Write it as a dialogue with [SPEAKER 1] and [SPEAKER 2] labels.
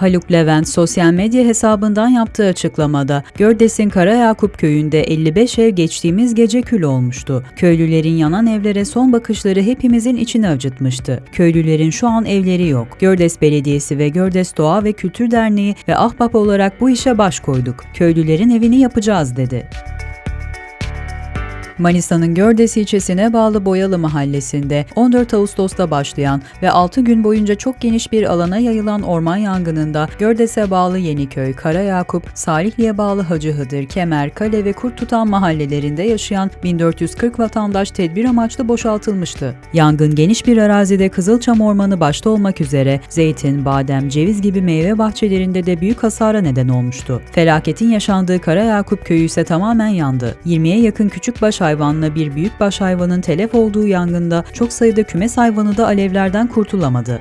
[SPEAKER 1] Haluk Levent sosyal medya hesabından yaptığı açıklamada Gördes'in Karayakup köyünde 55 ev geçtiğimiz gece kül olmuştu. Köylülerin yanan evlere son bakışları hepimizin içini acıtmıştı. Köylülerin şu an evleri yok. Gördes Belediyesi ve Gördes Doğa ve Kültür Derneği ve Ahbap olarak bu işe baş koyduk. Köylülerin evini yapacağız dedi. Manisa'nın Gördes ilçesine bağlı Boyalı mahallesinde 14 Ağustos'ta başlayan ve 6 gün boyunca çok geniş bir alana yayılan orman yangınında Gördes'e bağlı Yeniköy, Karayakup, Salihli'ye bağlı Hacı Hıdır, Kemer, Kale ve Kurt Tutan mahallelerinde yaşayan 1440 vatandaş tedbir amaçlı boşaltılmıştı. Yangın geniş bir arazide Kızılçam Ormanı başta olmak üzere zeytin, badem, ceviz gibi meyve bahçelerinde de büyük hasara neden olmuştu. Felaketin yaşandığı Karayakup köyü ise tamamen yandı. 20'ye yakın küçük baş hayvanla bir büyük baş hayvanın telef olduğu yangında çok sayıda kümes hayvanı da alevlerden kurtulamadı.